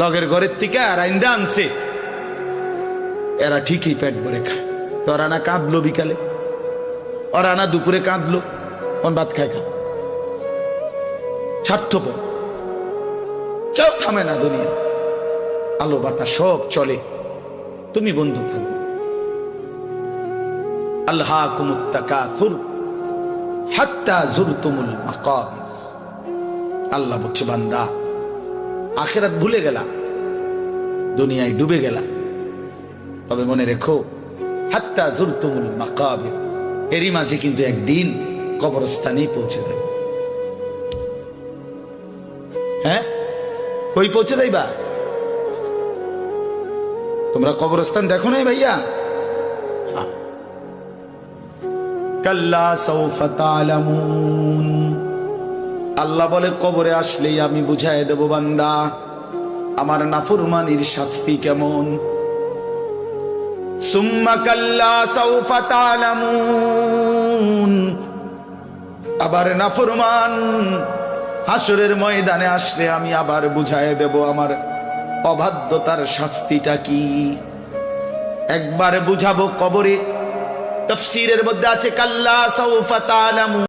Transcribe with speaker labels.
Speaker 1: লগের ঘরের থেকে আর আইন্দা আনছে। এরা ঠিকই পেট ভরে খায়। তো ওরা না কাঁদলো বিকালে? ওরা না দুপুরে কাঁদলো? কোন ভাত খায় খা স্বার্থপর। কেউ থামে না দুনিয়া। আলো বাতা সব চলে। তুমি বন্ধু থাকবে আল্লাহ জুরতুমুল আল্লাহ বলছে, বান্দা আখেরাত ভুলে গেলা। দুনিয়ায় ডুবে গেলা। তবে মনে রেখো, হাত্তা জুরতুমুল মাকাবির। এরই মাঝে কিন্তু একদিন কবরস্থানেই পৌঁছে যাবে। হ্যাঁ? কই পৌঁছে যাইবা? তোমরা কবরস্থান দেখো নাই ভাইয়া? কাল্লা সৌফা তালামুন। আল্লাহ বলে, কবরে আসলেই আমি বুঝাই দেব বান্দা, আমার নাফরমানির শাস্তি কেমন? আবার নাফরমান হাসরের ময়দানে আসলে আমি আবার বুঝাই দেব আমার অবাধ্যতার শাস্তিটা কি? একবার বুঝাবো কবরে, তফসিরের মধ্যে আছে, কাল্লা সৌফা